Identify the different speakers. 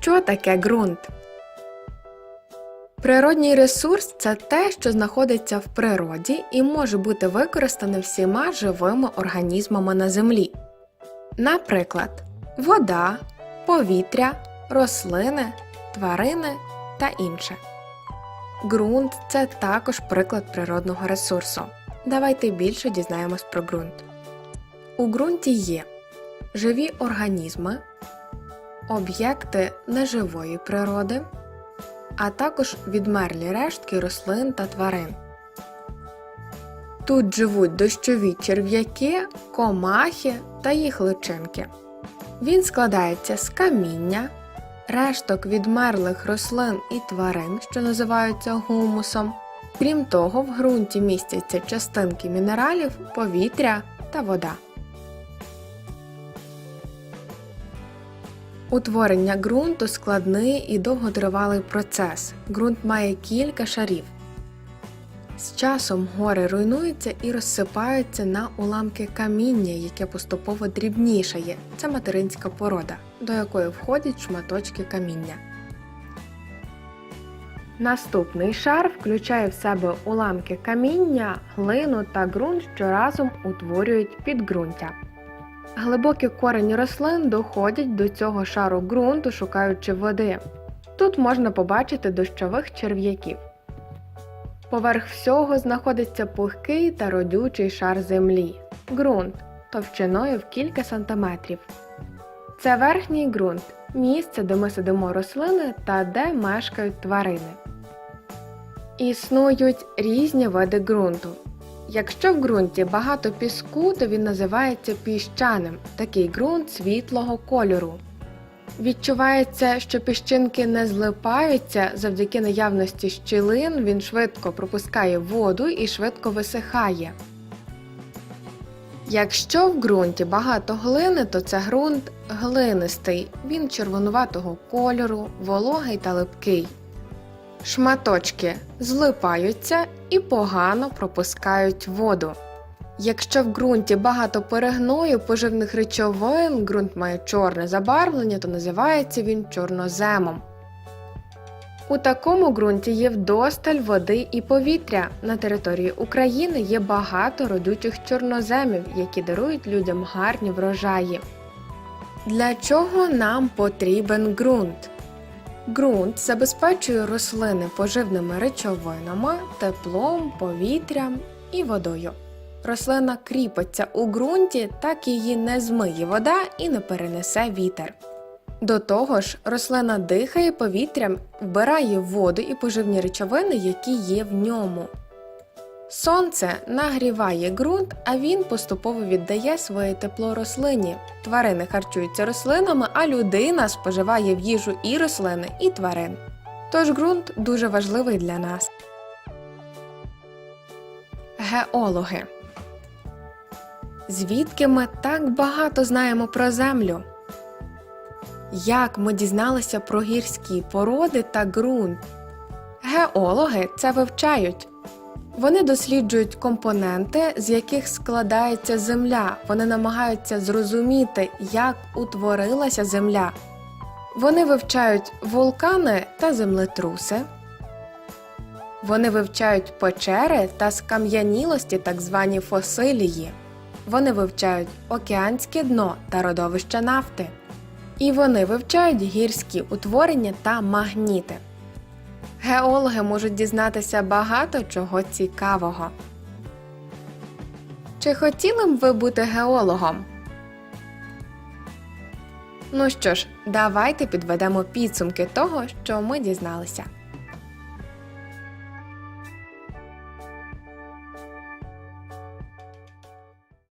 Speaker 1: Що таке ґрунт? Природній ресурс це те, що знаходиться в природі і може бути використане всіма живими організмами на землі. Наприклад, вода, повітря, рослини, тварини та інше. Ґрунт це також приклад природного ресурсу. Давайте більше дізнаємось про ґрунт. У ґрунті є живі організми, об'єкти неживої природи, а також відмерлі рештки рослин та тварин. Тут живуть дощові черв'яки, комахи та їх личинки. Він складається з каміння, решток відмерлих рослин і тварин, що називаються гумусом. Крім того, в ґрунті містяться частинки мінералів, повітря та вода. Утворення ґрунту складний і довготривалий процес. Ґрунт має кілька шарів. З часом гори руйнуються і розсипаються на уламки каміння, яке поступово дрібнішає. Це материнська порода, до якої входять шматочки каміння. Наступний шар включає в себе уламки каміння, глину та ґрунт, що разом утворюють підґрунтя. Глибокі корені рослин доходять до цього шару ґрунту, шукаючи води. Тут можна побачити дощових черв'яків. Поверх всього знаходиться пухкий та родючий шар землі ґрунт товщиною в кілька сантиметрів. Це верхній ґрунт місце, де ми сидимо рослини та де мешкають тварини. Існують різні види ґрунту. Якщо в ґрунті багато піску, то він називається піщаним, такий ґрунт світлого кольору. Відчувається, що піщинки не злипаються завдяки наявності щілин, він швидко пропускає воду і швидко висихає. Якщо в ґрунті багато глини, то це ґрунт глинистий, він червонуватого кольору, вологий та липкий. Шматочки злипаються і погано пропускають воду. Якщо в ґрунті багато перегною поживних речовин, ґрунт має чорне забарвлення, то називається він чорноземом. У такому ґрунті є вдосталь води і повітря. На території України є багато родючих чорноземів, які дарують людям гарні врожаї. Для чого нам потрібен ґрунт? Ґрунт забезпечує рослини поживними речовинами, теплом, повітрям і водою. Рослина кріпиться у ґрунті, так її не змиє вода і не перенесе вітер. До того ж, рослина дихає повітрям, вбирає воду і поживні речовини, які є в ньому. Сонце нагріває ґрунт, а він поступово віддає своє тепло рослині. Тварини харчуються рослинами, а людина споживає в їжу і рослини, і тварин. Тож ґрунт дуже важливий для нас. Геологи. Звідки ми так багато знаємо про землю? Як ми дізналися про гірські породи та ґрунт? Геологи це вивчають. Вони досліджують компоненти, з яких складається земля. Вони намагаються зрозуміти, як утворилася земля. Вони вивчають вулкани та землетруси. Вони вивчають печери та скам'янілості, так звані фосилії. Вони вивчають океанське дно та родовища нафти. І вони вивчають гірські утворення та магніти. Геологи можуть дізнатися багато чого цікавого. Чи хотіли б ви бути геологом? Ну що ж, давайте підведемо підсумки того, що ми дізналися.